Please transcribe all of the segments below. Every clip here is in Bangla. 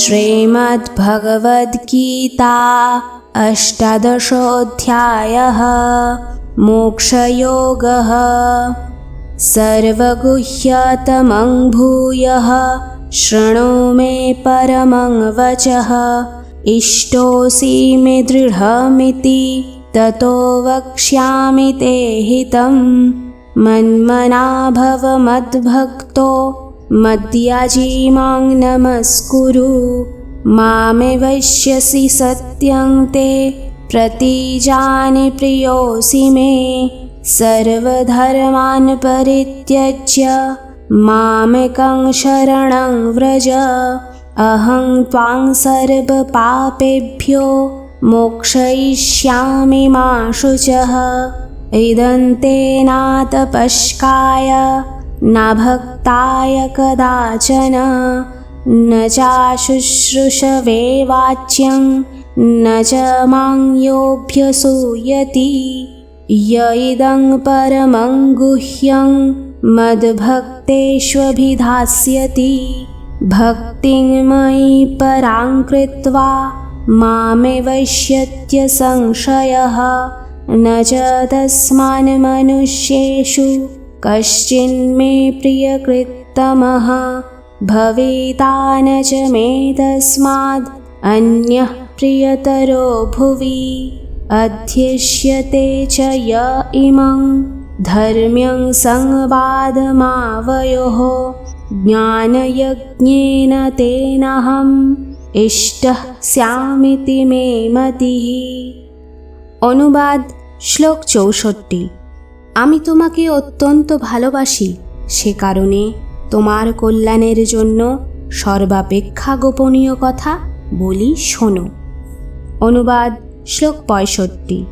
श्रीमद्भगवद्गीता अष्टादशोऽध्यायः मोक्षयोगः सर्वगुह्यतमं भूयः शृणु मे परमं वचः इष्टोऽसि मे दृढमिति ततो वक्ष्यामि ते हितं। मन्मना भव मद्भक्तो मद्याजी मां नमस्कुरु मामे वैश्यसि सत्यं ते प्रतिजानि प्रियोऽसि मे। सर्वधर्मान् परित्यज्य मामेकं शरणं व्रज। अहं त्वां सर्वपापेभ्यो मोक्षयिष्यामि मा शुचः। इदं ते नातपस्काय न भक्ताय कदाचन न चाशुश्रूषवे वाच्यं न च मां योऽभ्यसूयति य इदं परमं गुह्यं मद्भक्तेष्वभिधास्यति। भक्तिं मयि परां कृत्वा मामे वैश्यत्य संशयः न च तस्मान् मनुष्येषु कश्चिन्मे प्रियकृत्तमः भविता न च मे तस्माद् अन्यः प्रियतरो भुवि अध्यक्ष्यते च य इमं धर्म्यं संवादमावयोः ज्ञानयज्ञेन तेनाहम् ইষ্টঃ স্যামিতি মে মতিঃ অনুবাদ শ্লোক চৌষট্টি আমি তোমাকে অত্যন্ত ভালোবাসি, সে কারণে তোমার কল্যাণের জন্য সর্বাপেক্ষা গোপনীয় কথা বলি শোনো। অনুবাদ শ্লোক পঁয়ষট্টি।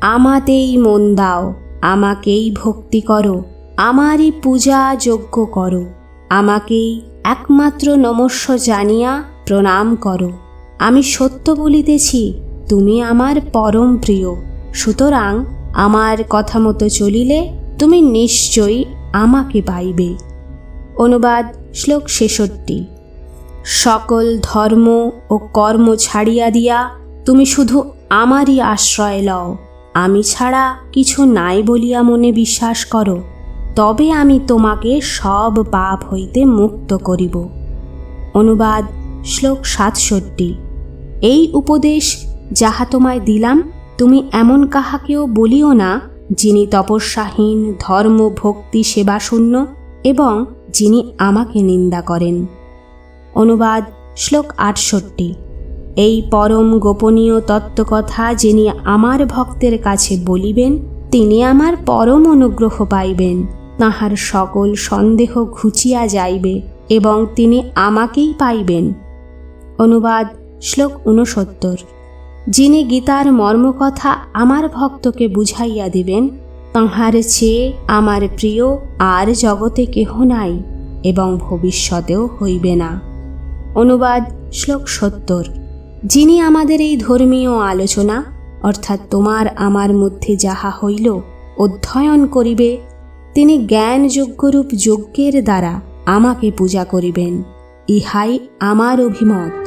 আমাতেই মন দাও, আমাকেই ভক্তি করো, আমারই পূজা যোগ্য করো, আমাকেই একমাত্র নমস্য জানিয়া প্রণাম করো। আমি সত্য বলিতেছি, তুমি আমার পরম প্রিয়। সুতরাং আমার কথা মতো চলিলে তুমি নিশ্চয়ই আমাকে পাইবে। অনুবাদ শ্লোক ছেষট্টি। সকল ধর্ম ও কর্ম ছাড়িয়া দিয়া তুমি শুধু আমারই আশ্রয় লও। আমি ছাড়া কিছু নাই বলিয়া মনে বিশ্বাস করো। তবে আমি তোমাকে সব পাপ হইতে মুক্ত করিব। অনুবাদ শ্লোক সাতষট্টি। এই উপদেশ যাহা তোমায় দিলাম, তুমি এমন কাহাকেও বলিও না, যিনি তপস্যাহীন, ধর্ম, ভক্তি, সেবাশূন্য এবং যিনি আমাকে নিন্দা করেন। অনুবাদ শ্লোক আটষট্টি। এই পরম গোপনীয় তত্ত্বকথা যিনি আমার ভক্তের কাছে বলিবেন, তিনি আমার পরম অনুগ্রহ পাইবেন। তাহার সকল সন্দেহ ঘুচিয়া যাইবে এবং তিনি আমাকেই পাইবেন। অনুবাদ শ্লোক ঊনসত্তর। যিনি গীতার মর্মকথা আমার ভক্তকে বুঝাইয়া দিবেন, তাঁহার চেয়ে আমার প্রিয় আর জগতে কেহ নাই এবং ভবিষ্যতেও হইবে না। অনুবাদ শ্লোক সত্তর। যিনি আমাদের এই ধর্মীয় আলোচনা, অর্থাৎ তোমার আমার মধ্যে যাহা হইল, অধ্যয়ন করিবে, তিনি জ্ঞানযোগ্যরূপ যজ্ঞের দ্বারা আমাকে পূজা করিবেন। ইহাই আমার অভিমত।